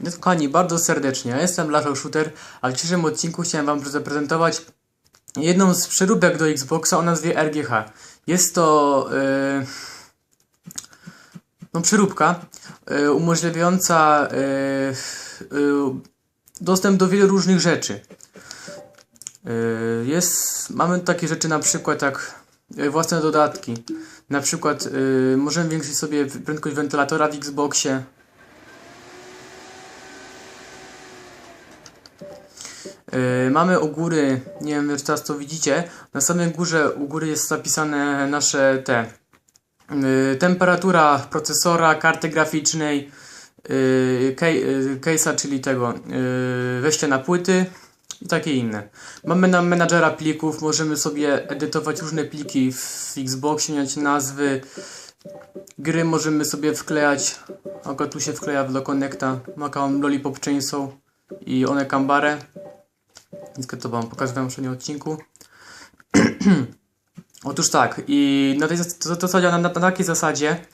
Więc kochani, bardzo serdecznie, ja jestem Lachel Shooter, a w dzisiejszym odcinku chciałem wam zaprezentować jedną z przeróbek do Xboxa o nazwie RGH. Jest to yy, no, przeróbka yy, umożliwiająca yy, yy, dostęp do wielu różnych rzeczy. Jest, mamy takie rzeczy na przykład jak własne dodatki. Na przykład możemy zwiększyć sobie prędkość wentylatora w Xboxie. Yy, mamy u góry, nie wiem czy teraz to widzicie, na samej górze u góry jest zapisane nasze te yy, temperatura procesora, karty graficznej, yy, case'a, czyli tego yy, na płyty i takie inne. Mamy na menadżera plików, możemy sobie edytować różne pliki w Xboxie, mieć nazwy, gry możemy sobie wklejać, oko tu się wkleja w do Connecta, Macam Lollipop Chainsaw i One Kambare. Więc to wam pokazywałem w poprzednim odcinku. Otóż tak, i na tej to, to, na, na, takiej zasadzie.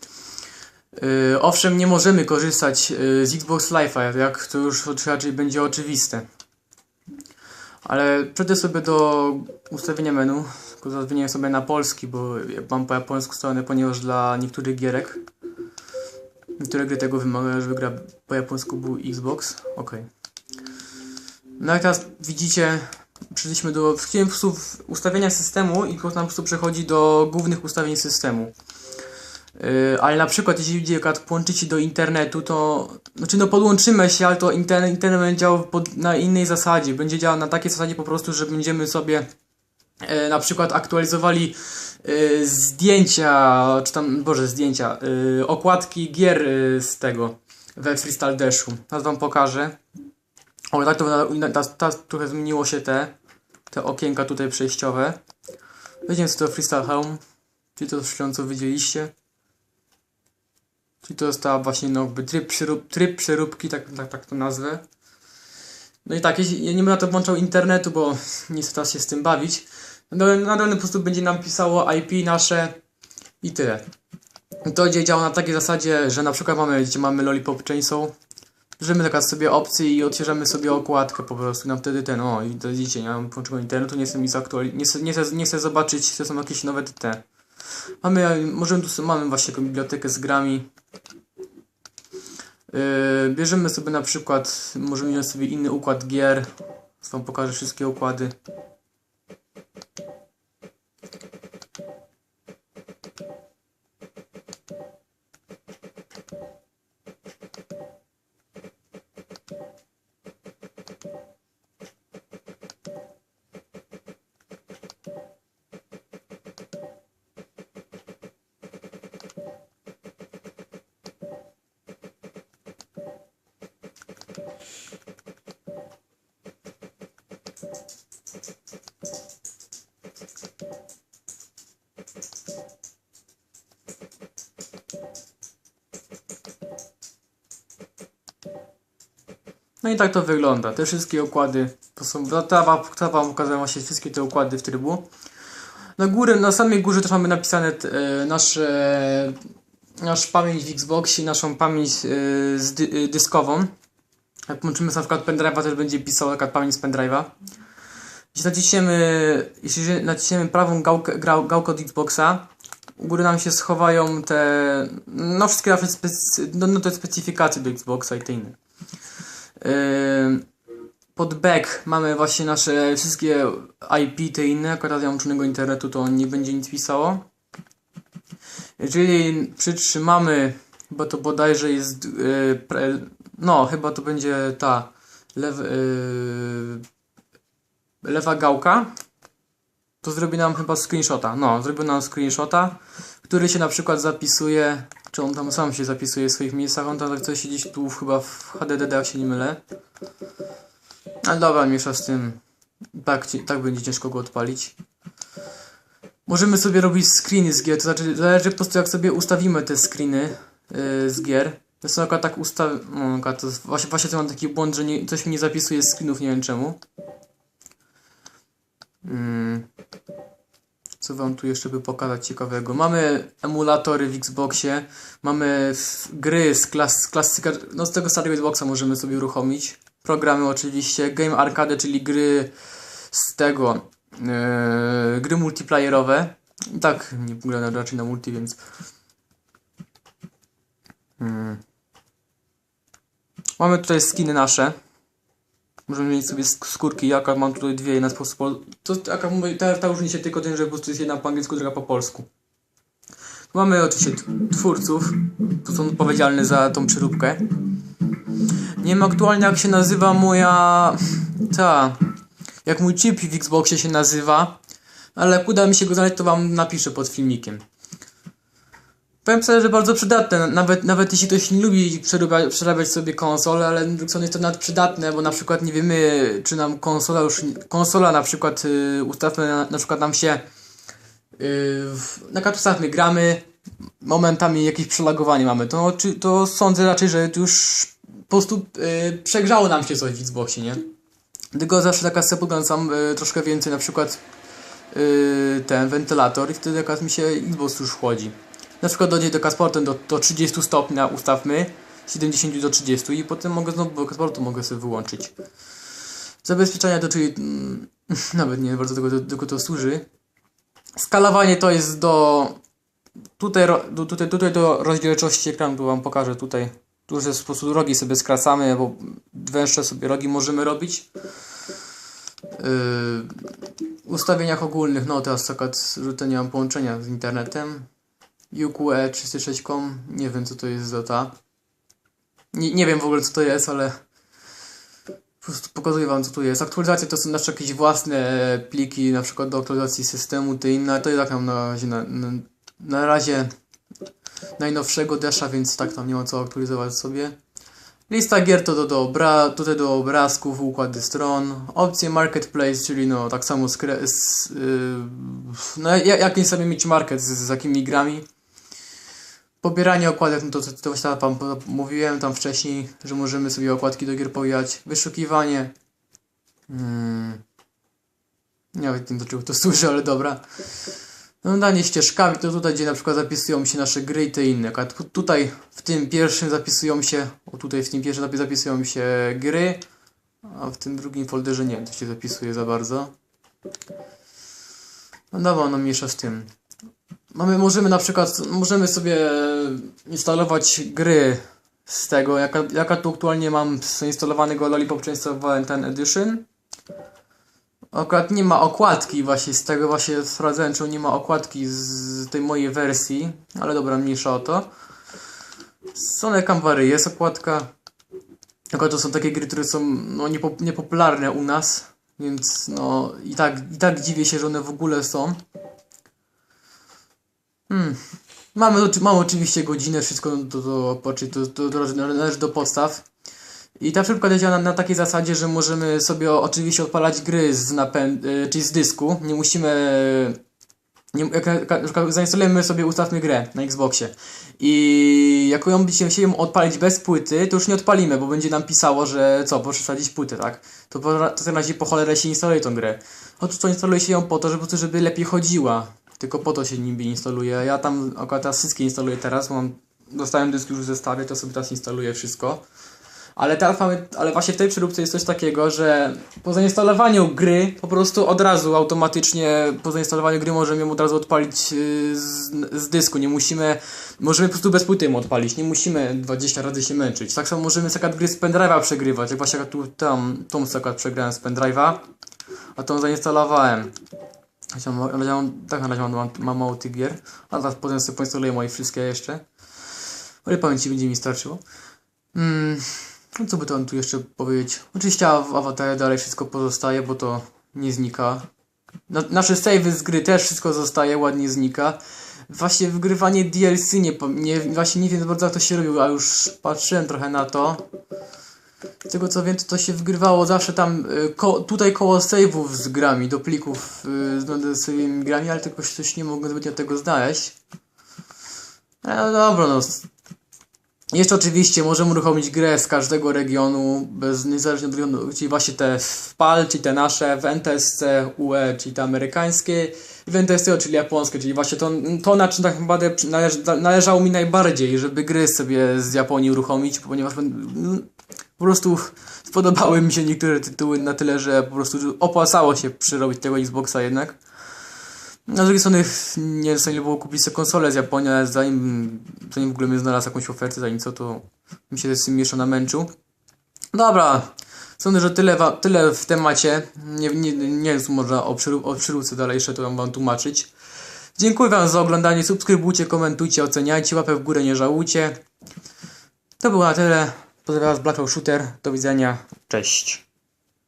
Yy, owszem, nie możemy korzystać yy, z Xbox Live'a, jak to już raczej będzie oczywiste. Ale przejdę sobie do ustawienia menu, tylko sobie na polski, bo mam po japońsku stronę, ponieważ dla niektórych gierek niektóre gry tego wymagają, żeby gra po japońsku był Xbox. Ok. No jak teraz widzicie, przeszliśmy do chciałem po prostu w ustawienia systemu i potem po prostu przechodzi do głównych ustawień systemu. Yy, ale na przykład jeśli ludzie połączycie do internetu, to znaczy no podłączymy się, ale to internet, internet będzie działał pod, na innej zasadzie. Będzie działał na takiej zasadzie po prostu, że będziemy sobie e, na przykład aktualizowali e, zdjęcia, czy tam, boże, zdjęcia, e, okładki gier e, z tego we Freestyle Dashu. Teraz wam pokażę. O, tak to teraz, trochę zmieniło się te, te okienka tutaj przejściowe. Weźmiemy sobie to Freestyle Home, czyli to wszystko, co widzieliście. Czyli to ta właśnie no, tryb, przerób, tryb przeróbki, tak, tak, tak to nazwę. No i tak, ja nie będę na to włączał internetu, bo nie chcę teraz się z tym bawić. Na dole po prostu będzie nam pisało IP nasze i tyle. To będzie działało na takiej zasadzie, że na przykład mamy, gdzie mamy Lollipop Chainsaw, bierzemy teraz sobie opcję i odświeżamy sobie okładkę po prostu, nam wtedy ten, o i to widzicie, nie mam połączonego internetu, nie chcę mi zaktuali- nie chcę, nie, nie chcę zobaczyć, czy są jakieś nowe te. Mamy, możemy tu, mamy właśnie taką bibliotekę z grami. Yy, bierzemy sobie na przykład, możemy wziąć sobie inny układ gier. Wam pokażę wszystkie układy. No i tak to wygląda. Te wszystkie układy to są. Ta wam, ta wam właśnie wszystkie te układy w trybu. Na górę, na samej górze też mamy napisane e, nasze, nasz pamięć w Xboxie, naszą pamięć e, z dy, e, dyskową. Jak łączymy sobie na przykład pendrive'a, też będzie pisał taka pamięć z pendrive'a. Jeśli naciśniemy, jeśli naciśniemy prawą gałkę, gałkę od Xboxa, u góry nam się schowają te, no wszystkie nasze specy, no, no te specyfikacje do Xboxa i te inne. Yy, pod back mamy właśnie nasze wszystkie IP, te inne, akurat ja mam łączonego internetu, to nie będzie nic pisało. Jeżeli przytrzymamy, chyba to bodajże jest, yy, no chyba to będzie ta yy, lewa gałka, to zrobi nam chyba screenshota, no zrobił nam screenshota, który się na przykład zapisuje, czy on tam sam się zapisuje w swoich miejscach, on tam coś gdzieś tu chyba w HDDD, jak się nie mylę. Ale dobra, miesza z tym. Tak, tak będzie ciężko go odpalić. Możemy sobie robić screeny z gier, to znaczy zależy po prostu jak sobie ustawimy te screeny yy, z gier. To są akurat tak ustaw... No, to właśnie, właśnie to mam taki błąd, że nie, coś mi nie zapisuje screenów, nie wiem czemu. Mm. Co wam tu jeszcze by pokazać ciekawego? Mamy emulatory w Xboxie, mamy gry z, klas, z klasyka, no z tego starego Xboxa możemy sobie uruchomić. Programy oczywiście, Game Arcade, czyli gry z tego, yy, gry multiplayerowe. Tak nie wygląda raczej na multi, więc... Hmm. Mamy tutaj skiny nasze. Możemy mieć sobie sk- skórki, jaka mam tutaj dwie, jedna po prostu. To mówię, ta, ta różnica tylko tym, że po prostu jest jedna po angielsku, druga po polsku. Mamy oczywiście twórców, to są odpowiedzialni za tą przyróbkę. Nie wiem aktualnie jak się nazywa moja. ta. Jak mój chip w Xboxie się nazywa, ale jak uda mi się go znaleźć, to wam napiszę pod filmikiem. Powiem sobie, że bardzo przydatne, nawet, nawet jeśli ktoś nie lubi przerabiać, przerabiać sobie konsolę, ale strony jest to nawet przydatne, bo na przykład nie wiemy, czy nam konsola już, konsola na przykład, yy, ustawmy, na, na przykład nam się, yy, w, na przykład ustawmy, gramy, momentami jakieś przelagowanie mamy, to, czy, to sądzę raczej, że już po prostu yy, przegrzało nam się coś w Xboxie, nie? Tylko zawsze taka sobie podglądam yy, troszkę więcej, na przykład ten wentylator i wtedy jakaś mi się Xbox już chłodzi. Na przykład dojdzie do kasportem do, do 30 stopni, ustawmy 70 do 30 i potem mogę znowu do kasportu mogę sobie wyłączyć. Zabezpieczenia to czyli mm, nawet nie bardzo tego, tego to służy. Skalowanie to jest do tutaj, do, tutaj, tutaj do rozdzielczości ekranu, tu wam pokażę tutaj. Tu po prostu rogi sobie skracamy, bo węższe sobie rogi możemy robić. Yy, ustawieniach ogólnych, no teraz akurat, że to nie mam połączenia z internetem. UQE 306.com, nie wiem co to jest za ta. Nie, nie wiem w ogóle co to jest, ale po prostu pokazuję wam co tu jest. Aktualizacje to są nasze jakieś własne pliki, na przykład do aktualizacji systemu, te inne, to i tak na razie, na, na, na razie najnowszego desza, więc tak tam nie ma co aktualizować sobie. Lista gier to do, do obra, tutaj do obrazków, układy stron, opcje marketplace, czyli no tak samo z, z yy, no jak, jak nie sobie mieć market z, z jakimi grami. Pobieranie okładek, no to, to, to właśnie po- mówiłem tam wcześniej, że możemy sobie okładki do gier pobierać. Wyszukiwanie. Hmm. Nie wiem do czego to służy, ale dobra. No danie ścieżkami, to tutaj, gdzie na przykład zapisują się nasze gry i te inne. Tutaj w tym pierwszym zapisują się, o tutaj w tym pierwszym zapis- zapisują się gry, a w tym drugim folderze nie, to się zapisuje za bardzo. No dobra, no mniejsza z tym. Mamy, możemy na przykład, możemy sobie instalować gry z tego, jaka, jaka tu aktualnie mam zainstalowanego Lollipop Chainsaw ten Edition. Akurat nie ma okładki właśnie, z tego właśnie sprawdzałem, czy nie ma okładki z tej mojej wersji, ale dobra, mniejsza o to. Sony Campary jest okładka. Tylko to są takie gry, które są no, niepo, niepopularne u nas, więc no i tak, i tak dziwię się, że one w ogóle są. Hmm. Mamy, mamy oczywiście godzinę, wszystko to, to, to, to, to, należy do podstaw. I ta szybka działa na, na takiej zasadzie, że możemy sobie oczywiście odpalać gry z napęd, y, czyli z dysku. Nie musimy. Nie, zainstalujemy sobie, ustawmy grę na Xboxie. I jak ją będziemy ją odpalić bez płyty, to już nie odpalimy, bo będzie nam pisało, że co, proszę wsadzić płytę, tak? To, w razie po cholerę się instaluje tą grę. Otóż to instaluje się ją po to, żeby, żeby lepiej chodziła. Tylko po to się niby instaluje. Ja tam akurat teraz wszystkie instaluję teraz, mam, dostałem dysk już w zestawie, to sobie teraz instaluję wszystko. Ale teraz mamy, ale właśnie w tej przeróbce jest coś takiego, że po zainstalowaniu gry po prostu od razu automatycznie po zainstalowaniu gry możemy ją od razu odpalić yy, z, z dysku. Nie musimy, możemy po prostu bez płyty ją odpalić. Nie musimy 20 razy się męczyć. Tak samo możemy sobie gry z pendrive'a przegrywać. Jak właśnie tu tam, tą akurat przegrałem z pendrive'a, a tą zainstalowałem. Ja mam, tak na razie mam, mam, mam mało tych gier, a zaraz potem sobie poinstaluję moje wszystkie jeszcze. Ale pamięci będzie mi starczyło. Mm, no co by tam tu jeszcze powiedzieć? Oczywiście w awatarze dalej wszystko pozostaje, bo to nie znika. Na, nasze savey z gry też wszystko zostaje, ładnie znika. Właśnie wygrywanie DLC nie, nie właśnie nie wiem bardzo jak to się robiło, a już patrzyłem trochę na to. Z tego co wiem, to, to się wygrywało zawsze tam y, ko tutaj koło save'ów z grami, do plików y, z swoimi grami, ale tylko coś nie mogłem zbytnio tego znaleźć. Ale no dobra, no. Jeszcze oczywiście możemy uruchomić grę z każdego regionu, bez niezależnie od regionu, czyli właśnie te w PAL, czyli te nasze, w NTSC, UE, czyli te amerykańskie, i w NTSC, czyli japońskie, czyli właśnie to, to na czym tak naprawdę należało mi najbardziej, żeby gry sobie z Japonii uruchomić, ponieważ mm, po prostu spodobały mi się niektóre tytuły na tyle, że po prostu opłacało się przyrobić tego Xboxa jednak. No, z drugiej strony nie nie było kupić sobie konsolę z Japonii, ale zanim, zanim w ogóle mnie znalazł jakąś ofertę, zanim co, to mi się z tym jeszcze namęczył. Dobra, sądzę, że tyle, wa- tyle w temacie. Nie, nie, nie jest można o, przyru- o przyróbce dalej jeszcze to wam tłumaczyć. Dziękuję wam za oglądanie, subskrybujcie, komentujcie, oceniajcie, łapę w górę nie żałujcie. To było na tyle. Pozdrawiam was Blackout Shooter. Do widzenia. Cześć.